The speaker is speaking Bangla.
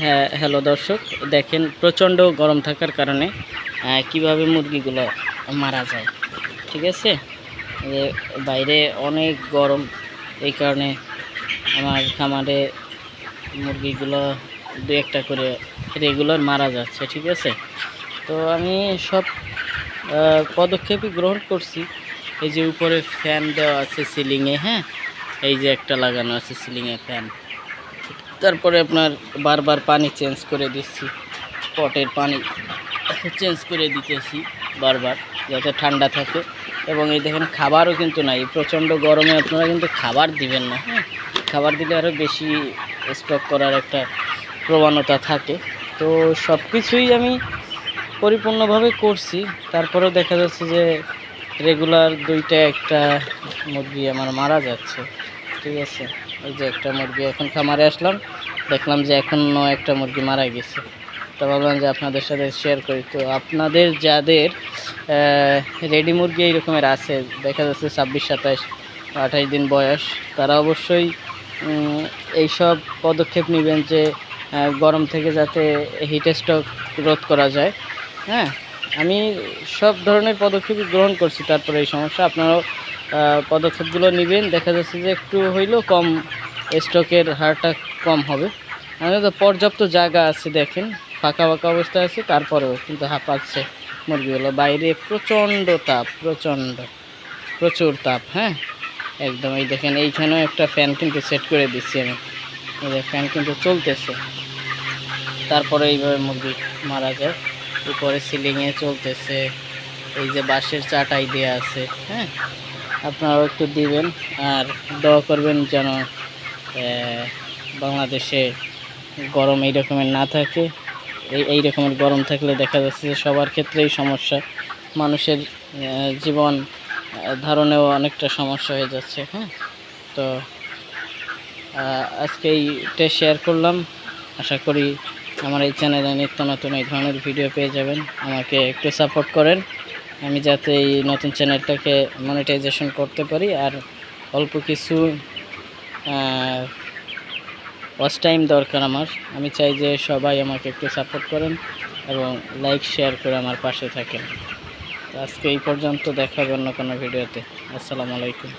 হ্যাঁ হ্যালো দর্শক। দেখেন, প্রচণ্ড গরম থাকার কারণে কীভাবে মুরগিগুলো মারা যায়, ঠিক আছে? বাইরে অনেক গরম, এই কারণে আমার খামারে মুরগিগুলো দু একটা করে রেগুলার মারা যাচ্ছে, ঠিক আছে? তো আমি সব পদক্ষেপই গ্রহণ করছি। এই যে উপরে ফ্যান দেওয়া আছে সিলিংয়ে হ্যাঁ? এই যে একটা লাগানো আছে সিলিংয়ে ফ্যান তারপরে আপনার বারবার পানি চেঞ্জ করে দিচ্ছি। পটের পানি চেঞ্জ করে দিতেছি বারবার, যাতে ঠান্ডা থাকে। এবং এই দেখেন, খাবারও কিন্তু নাই। প্রচণ্ড গরমে আপনারা কিন্তু খাবার দিবেন না হ্যাঁ? খাবার দিলে আরও বেশি স্টক করার একটা প্রবণতা থাকে। তো সব কিছুই আমি পরিপূর্ণভাবে করছি। তারপরেও দেখা যাচ্ছে যে রেগুলার দুইটা একটা মুরগি আমার মারা যাচ্ছে। ঠিক আছে? এই যে একটা মুরগি এখন খামারে আসলাম, দেখলাম যে এখনও একটা মুরগি মারা গেছে। তো ভাবলাম যে আপনাদের সাথে শেয়ার করি। তো আপনাদের যাদের রেডি মুরগি এই রকমের আছে, দেখা যাচ্ছে ছাব্বিশ সাতাশ আঠাশ দিন বয়স, তারা অবশ্যই এইসব পদক্ষেপ নেবেন যে গরম থেকে যাতে হিট স্টক রোধ করা যায়। হ্যাঁ আমি সব ধরনের পদক্ষেপই গ্রহণ করছি, তারপরে এই সমস্যা। আপনারাও পদক্ষেপগুলো নেবেন। দেখা যাচ্ছে যে একটু হইলেও কম স্ট্রোকের হারটা কম হবে। আমাদের পর্যাপ্ত জায়গা আছে দেখেন, ফাঁকা ফাঁকা অবস্থা আছে, তারপরেও কিন্তু হাঁপাচ্ছে মুরগিগুলো। বাইরে প্রচণ্ড তাপ, প্রচণ্ড, প্রচুর তাপ হ্যাঁ? একদম, এই দেখেন, এইখানেও একটা ফ্যান কিন্তু সেট করে দিচ্ছি আমি। ফ্যান কিন্তু চলতেছে। তারপরে এইভাবে মুরগি মারা যায়। উপরে সিলিংয়ে চলতেছে। এই যে বাঁশের চাটাই দেওয়া আছে হ্যাঁ? আপনারাও একটু দিবেন আর দোয়া করবেন যেন বাংলাদেশে গরম এই রকমের না থাকে। এই এই রকমের গরম থাকলে দেখা যাচ্ছে যে সবার ক্ষেত্রেই সমস্যা। মানুষের জীবন ধারণেও অনেকটা সমস্যা হয়ে যাচ্ছে হ্যাঁ? তো আজকে এইটা শেয়ার করলাম। আশা করি আমার এই চ্যানেলে নিত্য নতুন এই ধরনের ভিডিও পেয়ে যাবেন। আমাকে একটু সাপোর্ট করেন। আমি যাতে এই নতুন চ্যানেলটাকে মনিটাইজেশন করতে পারি আর অল্প কিছু ওয়াচ টাইম দরকার আমার। আমি চাই যে সবাই আমাকে একটু সাপোর্ট করেন এবং লাইক শেয়ার করে আমার পাশে থাকেন। আজকে এই পর্যন্ত দেখাবেন অন্য কোনো ভিডিওতে আসসালামু আলাইকুম।